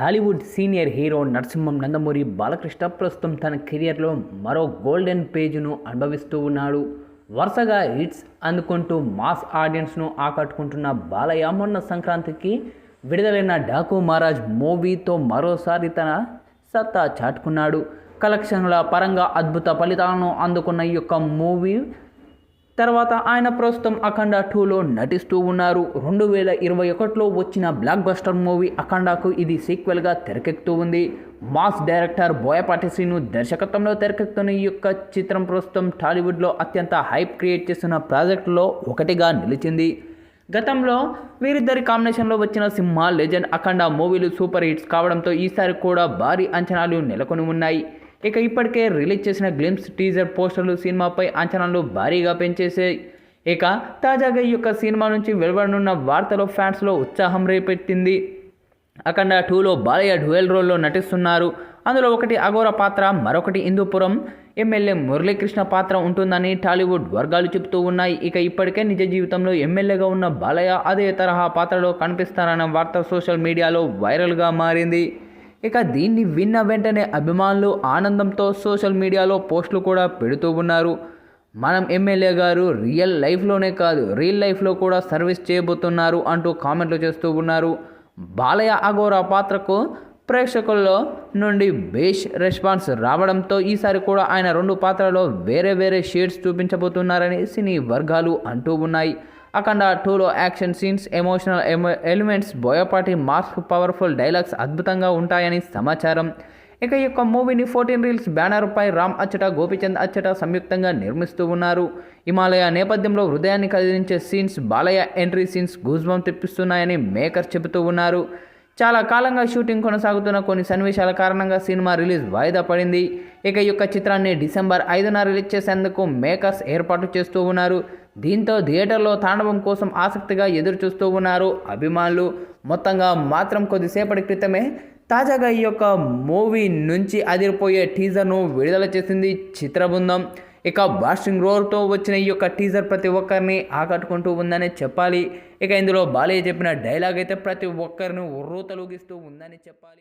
Tollywood senior hero Narasimham Nandamuri Balakrishna ప్రస్తుతం తన కెరియర్లో మరో గోల్డెన్ పేజ్ను అనుభవిస్తూ ఉన్నాడు. వరుసగా హిట్స్ అందుకుంటూ మాస్ ఆడియన్స్ను ఆకట్టుకుంటున్న బాలయ్య మొన్న సంక్రాంతికి విడుదలైన డాకు మహారాజ్ మూవీతో మరోసారి తన సత్తా చాటుకున్నాడు. కలెక్షన్ల పరంగా అద్భుత ఫలితాలను అందుకున్న ఈ యొక్క మూవీ తర్వాత ఆయన ప్రస్తుతం అఖండ టూలో నటిస్తూ ఉన్నారు. రెండు వేల ఇరవై ఒకటిలో వచ్చిన బ్లాక్ బస్టర్ మూవీ అఖండాకు ఇది సీక్వెల్గా తెరకెక్కుతూ ఉంది. మాస్ డైరెక్టర్ బోయపాటి శ్రీను దర్శకత్వంలో తెరకెక్కుతున్న ఈ యొక్క చిత్రం ప్రస్తుతం టాలీవుడ్లో అత్యంత హైప్ క్రియేట్ చేస్తున్న ప్రాజెక్టులో ఒకటిగా నిలిచింది. గతంలో వీరిద్దరి కాంబినేషన్లో వచ్చిన సింహ లెజెండ్ అఖండ మూవీలు సూపర్ హిట్స్ కావడంతో ఈసారి కూడా భారీ అంచనాలు నెలకొని ఉన్నాయి. ఇక ఇప్పటికే రిలీజ్ చేసిన గ్లిమ్స్ టీజర్ పోస్టర్లు సినిమాపై అంచనాలు భారీగా పెంచేసాయి ఇక తాజాగా ఈ యొక్క సినిమా నుంచి వెలువడనున్న వార్తలో ఫ్యాన్స్లో ఉత్సాహం రేపెట్టింది అఖండ టూలో బాలయ్య డ్యూయల్ రోల్లో నటిస్తున్నారు. అందులో ఒకటి అఘోర పాత్ర మరొకటి హిందూపురం ఎమ్మెల్యే మురళీకృష్ణ పాత్ర ఉంటుందని టాలీవుడ్ వర్గాలు చెబుతూ ఉన్నాయి. ఇక ఇప్పటికే నిజ జీవితంలో ఎమ్మెల్యేగా ఉన్న బాలయ్య అదే తరహా పాత్రలో కనిపిస్తారన్న వార్త సోషల్ మీడియాలో వైరల్గా మారింది. ఇక దీన్ని విన్న వెంటనే అభిమానులు ఆనందంతో సోషల్ మీడియాలో పోస్టులు కూడా పెడుతూ ఉన్నారు. మనం ఎమ్మెల్యే గారు రియల్ లైఫ్లోనే కాదు రియల్ లైఫ్లో కూడా సర్వీస్ చేయబోతున్నారు అంటూ కామెంట్లు చేస్తూ ఉన్నారు. బాలయ్య అగోరా పాత్రకు ప్రేక్షకుల్లో నుండి బేష్ రెస్పాన్స్ రావడంతో ఈసారి కూడా ఆయన రెండు పాత్రలో వేరే వేరే షేడ్స్ చూపించబోతున్నారని సినీ వర్గాలు అంటూ ఉన్నాయి. అఖండ టూలో action scenes emotional elements Boyapati mask powerful dialogues అద్భుతంగా ఉంటాయని సమాచారం. ఇక ఈ యొక్క మూవీని ఫోర్టీన్ రీల్స్ బ్యానర్పై రామ్ అచ్చట గోపిచంద్ అచ్చట సంయుక్తంగా నిర్మిస్తూ ఉన్నారు. హిమాలయ నేపథ్యంలో హృదయాన్ని కదిలించే scenes Balayya entry scenes goosebumps తెప్పిస్తున్నాయని maker చెబుతూ ఉన్నారు. చాలా కాలంగా షూటింగ్ కొనసాగుతున్న కొన్ని సన్నివేశాల కారణంగా సినిమా రిలీజ్ వాయిదా పడింది. ఇక ఈ యొక్క చిత్రాన్ని డిసెంబర్ ఐదున రిలీజ్ చేసేందుకు మేకర్స్ ఏర్పాటు చేస్తూ ఉన్నారు. దీంతో థియేటర్లో తాండవం కోసం ఆసక్తిగా ఎదురు చూస్తూ ఉన్నారు అభిమానులు. మొత్తంగా మాత్రం కొద్దిసేపటి క్రితమే తాజాగా ఈ యొక్క మూవీ నుంచి అదిరిపోయే టీజర్ను విడుదల చేసింది చిత్రబృందం. ఇక బాస్టింగ్ రోర్తో వచ్చిన ఈ యొక్క టీజర్ ప్రతి ఒక్కరిని ఆకట్టుకుంటూ ఉందని చెప్పాలి. ఇక ఇందులో బాలయ్య చెప్పిన డైలాగ్ అయితే ప్రతి ఒక్కరిని ఉర్రూ తొలగిస్తూ ఉందని చెప్పాలి.